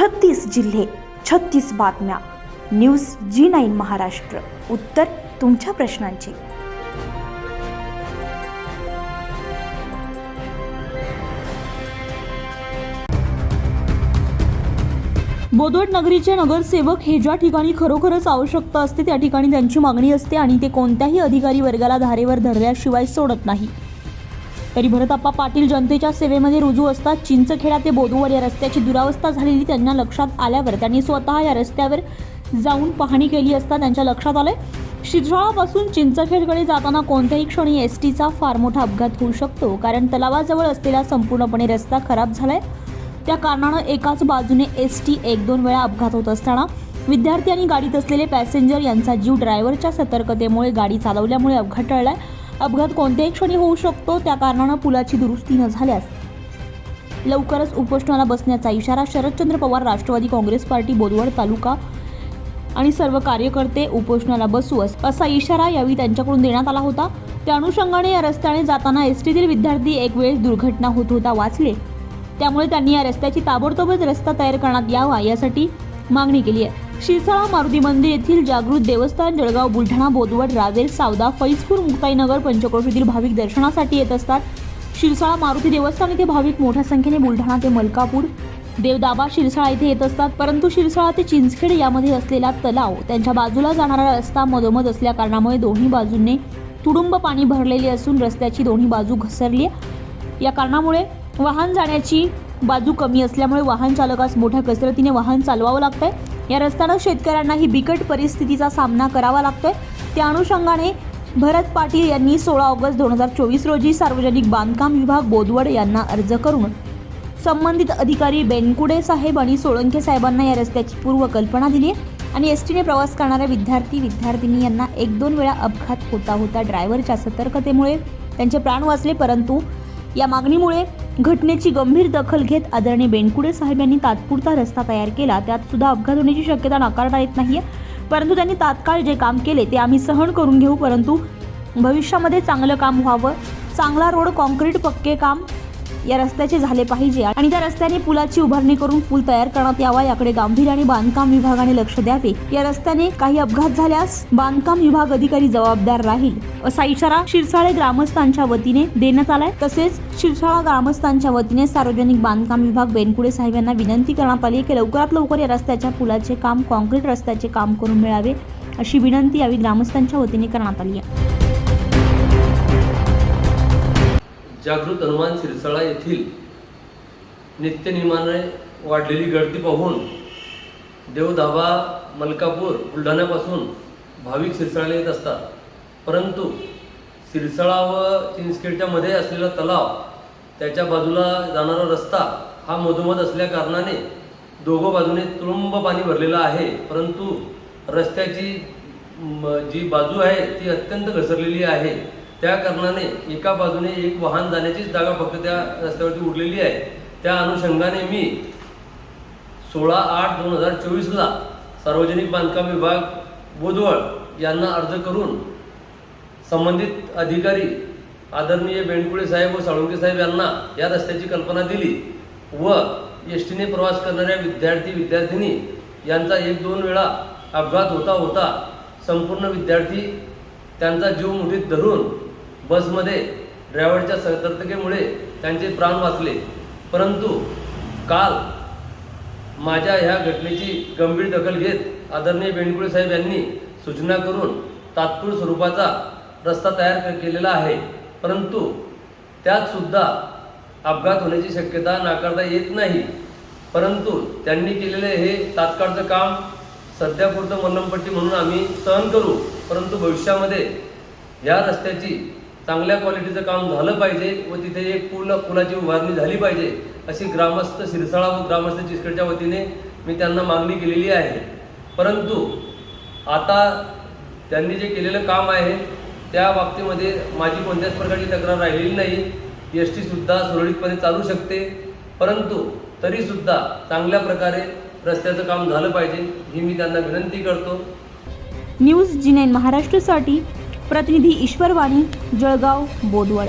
छत्तीस जिल्हे छत्तीस बातम्या. News G nine Maharashtra. उत्तर तुमच्या प्रश्नांची. बोदवड नगरीचे नगरसेवक हे ज्या ठिकाणी खरोखरच आवश्यकता असते त्या ठिकाणी त्यांची मागणी असते आणि ते कोणत्याही अधिकारी वर्गाला धारेवर धरल्याशिवाय सोडत नाही. तरी भरतप्पा पाटील जनतेच्या सेवेमध्ये रुजू असतात. चिंचखेडा ते बोदवड या रस्त्याची दुरावस्था झालेली त्यांना लक्षात आल्यावर त्यांनी स्वतः या रस्त्यावर जाऊन पाहणी केली असता त्यांच्या लक्षात आलंय. शिरसाळापासून चिंचखेडकडे जाताना कोणत्याही क्षणी एस टीचा फार मोठा अपघात होऊ शकतो कारण तलावाजवळ असलेला संपूर्णपणे रस्ता खराब झालाय. त्या कारणानं एकाच बाजूने एस टी एक दोन वेळा अपघात होत असताना विद्यार्थी आणि गाडीत असलेले पॅसेंजर यांचा जीव ड्रायव्हरच्या सतर्कतेमुळे गाडी चालवल्यामुळे अपघात टळलाय. अपघात कोणत्याही क्षणी होऊ शकतो त्या कारणानं पुलाची दुरुस्ती न झाल्यास. लवकरच उपोषणाला बसण्याचा इशारा शरदचंद्र पवार राष्ट्रवादी काँग्रेस पार्टी बोदवड तालुका आणि सर्व कार्यकर्ते उपोषणाला बसू असा इशारा यावेळी त्यांच्याकडून देण्यात आला होता. त्या अनुषंगाने या रस्त्याने जाताना एस टीतील विद्यार्थी एक वेळेस दुर्घटना होत होता वाचले. त्यामुळे त्यांनी या रस्त्याची ताबडतोबच रस्ता तयार करण्यात यावा यासाठी मागणी केली आहे. शिरसाळा मारुती मंदिर येथील जागृत देवस्थान जळगाव बुलढाणा बोदवड रावेल सावदा फैजपूर मुक्ताईनगर पंचक्रोशीतील भाविक दर्शनासाठी येत असतात. शिरसाळा मारुती देवस्थान येथे भाविक मोठ्या संख्येने बुलढाणा ते मलकापूर देवदाबा शिरसाळा येथे येत असतात. परंतु शिरसाळा ते चिंचखेड यामध्ये असलेला तलाव त्यांच्या बाजूला जाणारा रस्ता मधोमध असल्या कारणामुळे दोन्ही बाजूंनी तुडुंब पाणी भरलेले असून रस्त्याची दोन्ही बाजू घसरली आहे. या कारणामुळे वाहन जाण्याची बाजू कमी असल्यामुळे वाहन चालकास मोठ्या कसरतीने वाहन चालवावं लागतंय. या रस्त्यानं शेतकऱ्यांनाही बिकट परिस्थितीचा सामना करावा लागतोय. त्या अनुषंगाने भरत पाटील यांनी सोळा ऑगस्ट दोन हजार चोवीस रोजी सार्वजनिक बांधकाम विभाग बोदवड यांना अर्ज करून संबंधित अधिकारी बेनकुडे साहेब आणि सोळंके साहेबांना या रस्त्याची पूर्वकल्पना दिली आणि एस टीने प्रवास करणाऱ्या विद्यार्थी विद्यार्थिनी यांना एक दोन वेळा अपघात होता होता ड्रायव्हरच्या सतर्कतेमुळे त्यांचे प्राण वाचले परंतु या मागणीमुळे घटनेची गंभीर दखल घेत आदरणीय बेनकुडे साहेब यांनी तात्पुरता रस्ता तयार केला. त्यात सुद्धा अपघात होण्याची शक्यता नाकारता येत नाहीये. परंतु त्यांनी तात्काळ जे काम केले ते आम्ही सहन करून घेऊ. परंतु भविष्यामध्ये चांगलं काम व्हावं. चांगला रोड कॉन्क्रीट पक्के काम या रस्त्याचे झाले पाहिजे. आणि त्या रस्त्याने पुलाची उभारणी करून पूल तयार करण्यात यावा याकडे गांभीर्याने बांधकाम विभागाने लक्ष द्यावे. या रस्त्याने काही अपघात झाल्यास बांधकाम विभाग अधिकारी जबाबदार राहील असा इशारा शिरसाळे ग्रामस्थांच्या वतीने देण्यात आलाय. तसेच शिरसाळा ग्रामस्थांच्या वतीने सार्वजनिक बांधकाम विभाग बेनकुडे साहेब यांना विनंती करण्यात आली की लवकरात लवकर या रस्त्याच्या पुलाचे काम कॉन्क्रीट रस्त्याचे काम करून मिळावे अशी विनंती यावेळी ग्रामस्थांच्या वतीने करण्यात आली आहे. जागृत हनुमान सिरसाळा येथील नित्यनियमाने वाढलेली गर्दी पाहून देवधाबा मलकापूर बुलढाण्यापासून भाविक सिरसाळ्याला येत असतात. परंतु सिरसाळा व चिंचखेडच्या मध्ये असलेला तलाव त्याच्या बाजूला जाणारा रस्ता हा मधोमध असल्या कारणाने दोघं बाजूने तुळुंब पाणी भरलेलं आहे. परंतु रस्त्याची म, जी बाजू आहे ती अत्यंत घसरलेली आहे. त्या कारणाने एका बाजूने एक वाहन जाण्याचीच जागा फक्त त्या रस्त्यावरती उरलेली आहे. त्या अनुषंगाने मी सोळा आठ दोन हजार चोवीसला सार्वजनिक बांधकाम विभाग बोदवळ यांना अर्ज करून संबंधित अधिकारी आदरणीय बेंडकुळे साहेब व साळुंके साहेब यांना या रस्त्याची कल्पना दिली व एस टीने प्रवास करणाऱ्या विद्यार्थी विद्यार्थिनी यांचा एक दोन वेळा अपघात होता होता संपूर्ण विद्यार्थी त्यांचा जीव मुठीत धरून बसमध्ये ड्रायव्हरच्या सतर्कतेमुळे त्यांचे प्राण वाचले. परंतु काल माझ्या ह्या घटनेची गंभीर दखल घेत आदरणीय बेंडकुळे साहेब यांनी सूचना करून तात्पुर स्वरूपाचा रस्ता तयार केलेला आहे. परंतु त्यातसुद्धा अपघात होण्याची शक्यता नाकारता येत नाही. परंतु त्यांनी केलेले हे तात्काळचं काम सध्यापुरतं मल्लमपट्टी म्हणून आम्ही सहन करू. परंतु भविष्यामध्ये या रस्त्याची चांगल्या क्वालिटीचं काम झालं पाहिजे व तिथे एक पूल पुलाची उभारणी झाली पाहिजे अशी ग्रामस्थ सिरसाळा व ग्रामस्थ चिसखेडच्या वतीने मी त्यांना मागणी केलेली आहे. परंतु आता त्यांनी जे केलेलं काम आहे त्या बाबतीमध्ये माझी कोणत्याच प्रकारची तक्रार राहिलेली नाही. एस टीसुद्धा सुरळीतपणे चालू शकते. परंतु तरीसुद्धा चांगल्या प्रकारे रस्त्याचं काम झालं पाहिजे ही मी त्यांना विनंती करतो. न्यूज जी महाराष्ट्रसाठी महाराष्ट्रासाठी प्रतिनिधी ईश्वर वाणी जळगाव बोदवड.